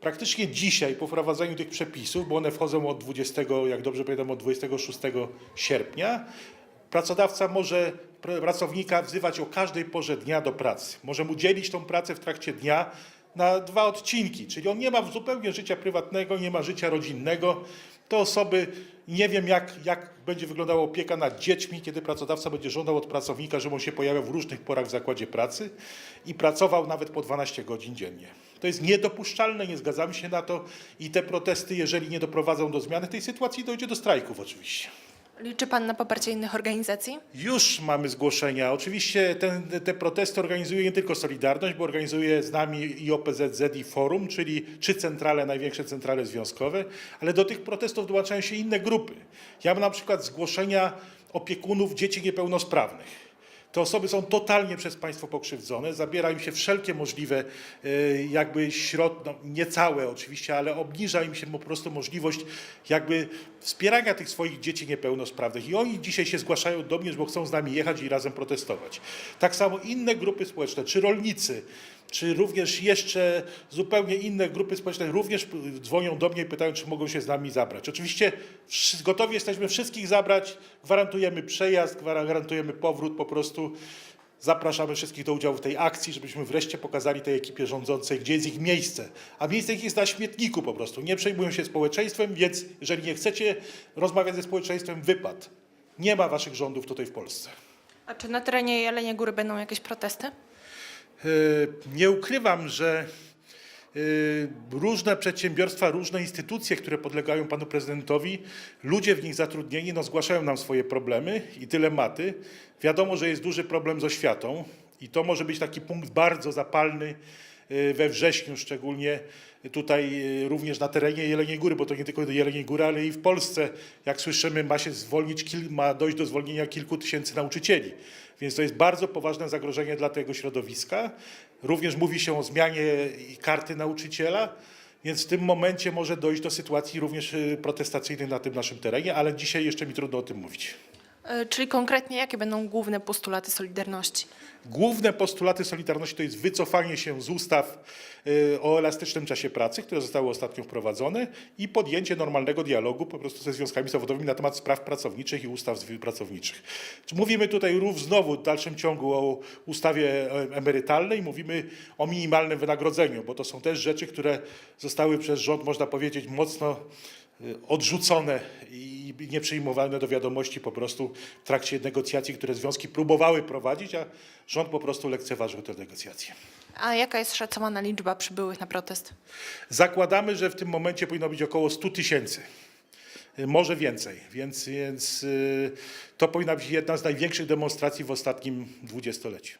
Praktycznie dzisiaj po wprowadzeniu tych przepisów, bo one wchodzą od 20, jak dobrze pamiętam, od 26 sierpnia, pracodawca może pr- pracownika wzywać o każdej porze dnia do pracy. Może mu dzielić tą pracę w trakcie dnia na dwa odcinki, czyli on nie ma zupełnie życia prywatnego, nie ma życia rodzinnego. To osoby, nie wiem jak, jak będzie wyglądała opieka nad dziećmi, kiedy pracodawca będzie żądał od pracownika, żeby on się pojawiał w różnych porach w zakładzie pracy i pracował nawet po 12 godzin dziennie. To jest niedopuszczalne, nie zgadzamy się na to i te protesty, jeżeli nie doprowadzą do zmiany tej sytuacji, dojdzie do strajków oczywiście. Liczy pan na poparcie innych organizacji? Już mamy zgłoszenia. Oczywiście ten, te protesty organizuje nie tylko Solidarność, bo organizuje z nami i OPZZ i Forum, czyli trzy centrale, największe centrale związkowe, ale do tych protestów dołączają się inne grupy. Ja mam na przykład zgłoszenia opiekunów dzieci niepełnosprawnych. Te osoby są totalnie przez państwo pokrzywdzone, zabiera im się wszelkie możliwe e, jakby środ, no nie całe oczywiście, ale obniża im się po prostu możliwość jakby wspierania tych swoich dzieci niepełnosprawnych. I oni dzisiaj się zgłaszają do mnie, bo chcą z nami jechać i razem protestować. Tak samo inne grupy społeczne, czy rolnicy, czy również jeszcze zupełnie inne grupy społeczne również dzwonią do mnie i pytają, czy mogą się z nami zabrać. Oczywiście gotowi jesteśmy wszystkich zabrać, gwarantujemy przejazd, gwara- gwarantujemy powrót po prostu. Zapraszamy wszystkich do udziału w tej akcji, żebyśmy wreszcie pokazali tej ekipie rządzącej, gdzie jest ich miejsce. A miejsce ich jest na śmietniku po prostu. Nie przejmują się społeczeństwem, więc jeżeli nie chcecie rozmawiać ze społeczeństwem, wypad. Nie ma waszych rządów tutaj w Polsce. A czy na terenie Jeleniej Góry będą jakieś protesty? E, Nie ukrywam, że e, różne przedsiębiorstwa, różne instytucje, które podlegają panu prezydentowi, ludzie w nich zatrudnieni, no zgłaszają nam swoje problemy i dylematy. Wiadomo, że jest duży problem z oświatą i to może być taki punkt bardzo zapalny we wrześniu, szczególnie tutaj e, również na terenie Jeleniej Góry, bo to nie tylko Jeleniej Góry, ale i w Polsce, jak słyszymy, ma się zwolnić, ma dojść do zwolnienia kilku tysięcy nauczycieli. Więc to jest bardzo poważne zagrożenie dla tego środowiska. Również mówi się o zmianie karty nauczyciela, więc w tym momencie może dojść do sytuacji również y, protestacyjnej na tym naszym terenie, ale dzisiaj jeszcze mi trudno o tym mówić. E, Czyli konkretnie jakie będą główne postulaty Solidarności? Główne postulaty Solidarności to jest wycofanie się z ustaw y, o elastycznym czasie pracy, które zostały ostatnio wprowadzone i podjęcie normalnego dialogu po prostu ze związkami zawodowymi na temat spraw pracowniczych i ustaw pracowniczych. Mówimy tutaj również znowu w dalszym ciągu o ustawie e, emerytalnej, mówimy o minimalnym wynagrodzeniu, bo to są też rzeczy, które zostały przez rząd, można powiedzieć, mocno odrzucone i nie przyjmowane do wiadomości po prostu w trakcie negocjacji, które związki próbowały prowadzić, a rząd po prostu lekceważył te negocjacje. A jaka jest szacowana liczba przybyłych na protest? Zakładamy, że w tym momencie powinno być około 100 tysięcy. Y, Może więcej, więc, więc y, to powinna być jedna z największych demonstracji w ostatnim dwudziestoleciu.